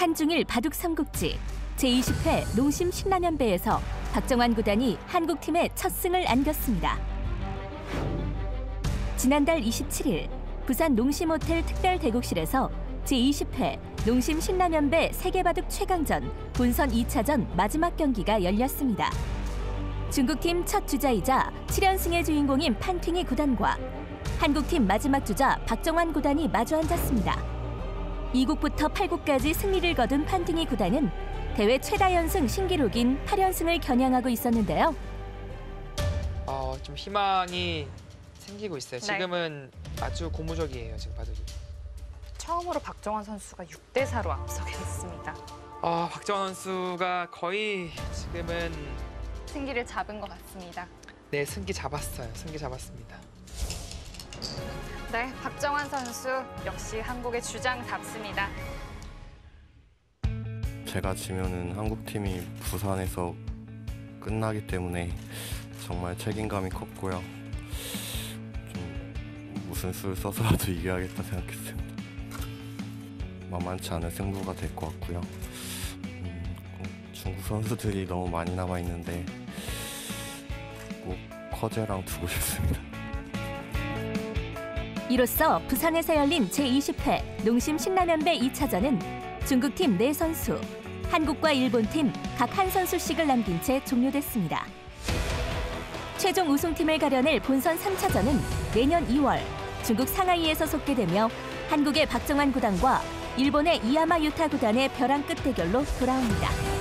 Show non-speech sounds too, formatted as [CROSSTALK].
한중일 바둑 삼국지 제20회 농심 신라면배에서 박정환 구단이 한국팀의 첫 승을 안겼습니다. 지난달 27일 부산 농심호텔 특별 대국실에서 제20회 농심 신라면배 세계바둑 최강전 본선 2차전 마지막 경기가 열렸습니다. 중국팀 첫 주자이자 7연승의 주인공인 판팅이 구단과 한국팀 마지막 주자 박정환 구단이 마주 앉았습니다. 2국부터 8국까지 승리를 거둔 판팅이 구단은 대회 최다 연승 신기록인 8연승을 겨냥하고 있었는데요. 어, 좀 희망이 생기고 있어요. 네. 지금은 아주 고무적이에요. 지금 바둑이. 처음으로 박정환 선수가 6대 4로 앞서게 됐습니다. 아, 박정원 선수가 거의 지금은 승기를 잡은 것 같습니다. 네 승기 잡았어요. 승기 잡았습니다. 네, 박정환 선수 역시 한국의 주장답습니다. 제가 지면은 한국 팀이 부산에서 끝나기 때문에 정말 책임감이 컸고요. 좀 무슨 수를 써서라도 [LAUGHS] 이겨야겠다 생각했습니다. 만만치 않은 승부가 될 것 같고요. 음, 꼭 중국 선수들이 너무 많이 남아 있는데 꼭 커제랑 두고 싶습니다. 이로써 부산에서 열린 제20회 농심 신라면배 2차전은 중국팀 4선수, 한국과 일본팀 각 한 선수씩을 남긴 채 종료됐습니다. 최종 우승팀을 가려낼 본선 3차전은 내년 2월 중국 상하이에서 속게되며 한국의 박정환 구단과 일본의 이야마 유타 구단의 벼랑 끝 대결로 돌아옵니다.